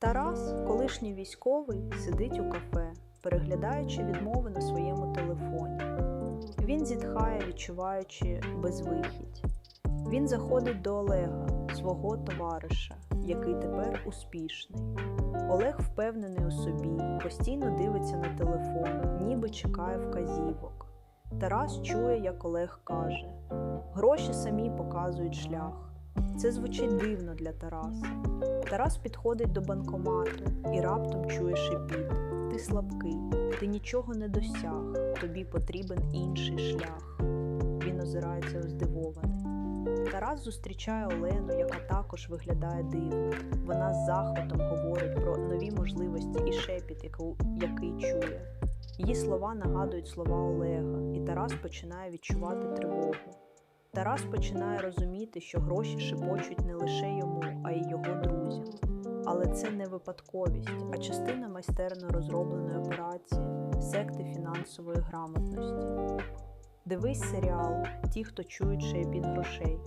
Тарас, колишній військовий, сидить у кафе, переглядаючи відмови на своєму телефоні. Він зітхає, відчуваючи безвихідь. Він заходить до Олега, свого товариша, який тепер успішний. Олег впевнений у собі, постійно дивиться на телефон, ніби чекає вказівок. Тарас чує, як Олег каже: гроші самі показують шлях. Це звучить дивно для Тараса. Тарас підходить до банкомату і раптом чує шипіт. Ти слабкий, ти нічого не досяг, тобі потрібен інший шлях. Він озирається здивований. Тарас зустрічає Олену, яка також виглядає дивно. Вона з захватом говорить про нові можливості і шепіт, який чує. Її слова нагадують слова Олега, і Тарас починає відчувати тривогу. Тарас починає розуміти, що гроші шепочуть не лише йому, а й його друзям. Але це не випадковість, а частина майстерно розробленої операції секти фінансової грамотності. Дивись серіал Ті, хто чують шепіт грошей.